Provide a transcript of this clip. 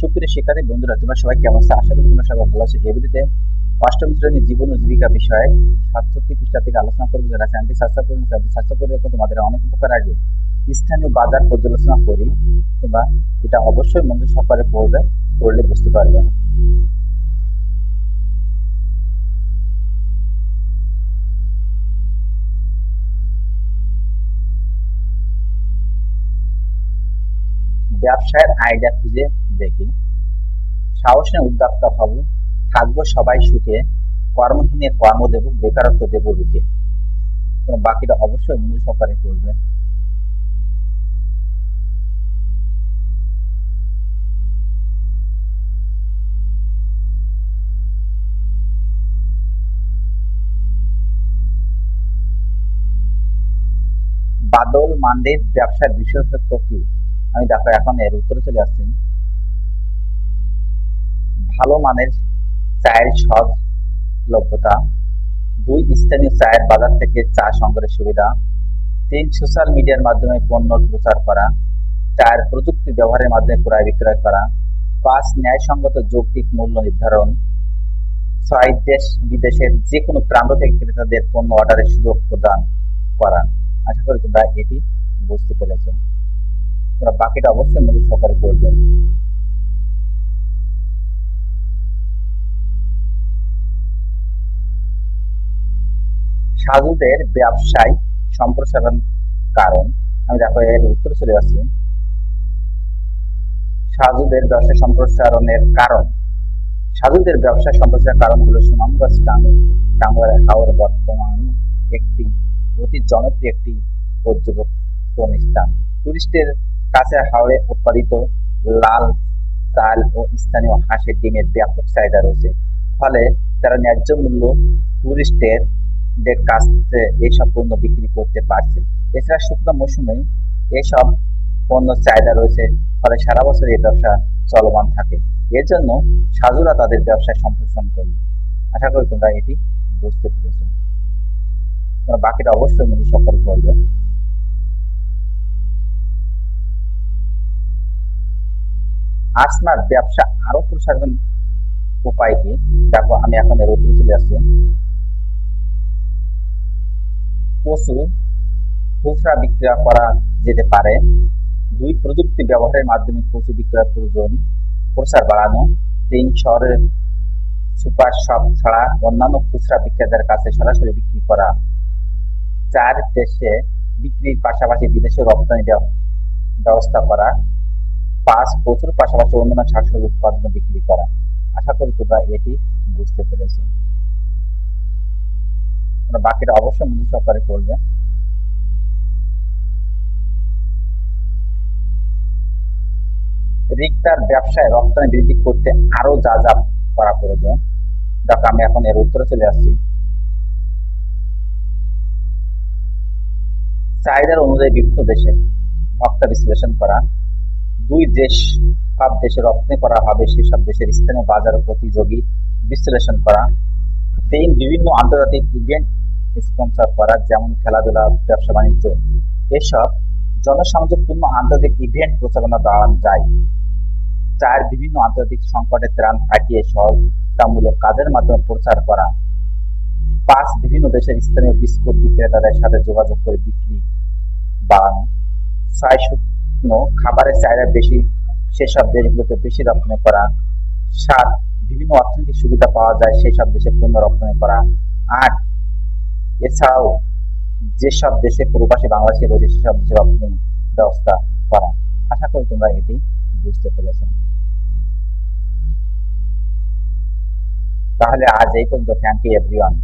সুপ্রিয় শিক্ষার্থী, বন্ধুরা, তোমরা সবাই কেমন আছো? আশা করি তোমরা সবাই ভালো আছো। এই ভিডিওতে অষ্টম শ্রেণির জীবন ও জীবিকা বিষয়ে সাতষট্টি পৃষ্ঠা থেকে আলোচনা করব। যারা চ্যানেলটি চ্যানেলটি সাবস্ক্রাইব করে রাখো। তোমাদের অনেক উপকার আসবে। স্থানীয় বাজার পর্যালোচনা করি। তোমরা এটা অবশ্যই মনোযোগ সহকারে পড়বে, পড়লে বুঝতে পারবে। ব্যবসায়ের আইডিয়া খুঁজে দেখি। সাহস নিয়ে উদ্যোক্তা হব। থাকব সবাই সুখে। কর্মহীনে কর্ম দেব, বেকারত্ব দেব রুখে। বাকিটা অবশ্যই মনোযোগ সহকারে করবে। বাদল মান্ডের ব্যবসার বিশেষত্ব কি? আমি দেখো, এখন এর উত্তরে চলে আসছি। ভালো মানের চায়ের সহজ লভ্যতা। দুই স্থানীয় চায়ের বাজার থেকে চা সংগ্রহের সুবিধা। তিন, সোশ্যাল মিডিয়ার মাধ্যমে পণ্য প্রচার করা। চার প্রযুক্তি ব্যবহারের মাধ্যমে ক্রয় বিক্রয় করা। পাঁচ, ন্যায়সঙ্গত যৌক্তিক মূল্য নির্ধারণ। ছয়, দেশ বিদেশের যে কোনো প্রান্ত থেকে ক্রেতাদের পণ্য অর্ডারের সুযোগ প্রদান করা। আশা করি তোমরা এটি বুঝতে পেরেছ। তোমরা বাকিটা অবশ্যই মধ্যে সহকারে করবেন সাধুদের ব্যবসায় সম্প্রসারণ কারণ, আমি দেখো এর উত্তর চলে আসছি সাধুদের ব্যবসা সম্প্রসারণের কারণ। সাধুদের ব্যবসা সম্প্রসারণের কারণ হলো সুনামগঞ্জ টাঙ্গুয়ার হাওর বর্তমান একটি অতি জনপ্রিয় একটি পর্যবেক্ষণ স্থান। টুরিস্টের কাছে হাওড়ে উৎপাদিত লাল, চাল ও স্থানীয় হাঁসের ডিমের ব্যাপক চাহিদা রয়েছে। ফলে তারা ন্যায্য মূল্য টুরিস্টের দের কাছে এইসব পণ্য বিক্রি করতে পারছে। এছাড়া শুকনো মৌসুমে এইসব পণ্য চাহিদা রয়েছে, ফলে সারা বছর এই ব্যবসা চলমান থাকে। এর জন্য সাধুরা তাদের ব্যবসায় সম্প্রসারণ করবে। আশা করি তোমরা এটি বুঝতে পেরেছ। তোমরা বাকিটা অবশ্যই মধ্যে সফল করবে আসমার ব্যবসা আরও প্রসারণ উপায় কি দেখো, আমি এখন এর উত্তরে চলে আসছি। পশু খুচরা বিক্রয় করা যেতে পারে। দুই, প্রযুক্তি ব্যবহারের মাধ্যমে পশু বিক্রয় প্রয়োজন। প্রসার বাড়ানো। তিন, শহরের সুপার শপ ছাড়া অন্যান্য খুচরা বিক্রেতার কাছে সরাসরি বিক্রি করা। চার, দেশে বিক্রির পাশাপাশি বিদেশে রপ্তানি ব্যবস্থা করা। পাঁচ, প্রচুর পাশাপাশি অন্যান্য শাকসবজি উৎপাদন বিক্রি করা। আশা করি তোমরা এটি বুঝতে পেরেছ। বাকিটা অবশ্যই মূল্য সহকারে করবে। রিক্তার ব্যবসায় রপ্তানি বৃদ্ধি করতে আরও যা যা করা প্রয়োজন। দেখো, আমি এখন এর উত্তরে চলে আসছি। চাহিদার অনুযায়ী বিভিন্ন দেশে ভক্তা বিশ্লেষণ করা। দুই দেশ, সব দেশে রপ্তানি করা হবে, সেসব দেশের স্থানীয় বাজার প্রতিযোগী বিশ্লেষণ করা। তিন, বিভিন্ন আন্তর্জাতিক ইভেন্ট স্পন্সর করা, যেমন খেলাধুলা, ব্যবসা বাণিজ্য, এসব জনসংযোগপূর্ণ আন্তর্জাতিক ইভেন্ট প্রচারণা বাড়ানো যায়। চার বিভিন্ন আন্তর্জাতিক সংকটের ত্রাণ ফাটিয়ে সহযোগিতামূলক কাজের মাধ্যমে প্রচার করা। পাঁচ বিভিন্ন দেশের স্থানীয় বিস্কুট বিক্রেতাদের সাথে যোগাযোগ করে বিক্রি বাড়ানো ছয় শুকনো খাবারের চাহিদা বেশি, সেসব দেশগুলোতে বেশি রপ্তানি করা। সাত, বিভিন্ন অর্থনৈতিক সুবিধা পাওয়া যায় সেই সব দেশে পণ্য রপ্তানি করা। আট এছাড়াও যেসব দেশে প্রবাসী বাংলাদেশে রয়েছে, সেসব দেশে রপ্তানি ব্যবস্থা করা। আশা করি তোমরা এটি বুঝতে পেরেছ। তাহলে আজ এই পর্যন্ত। Thank you everyone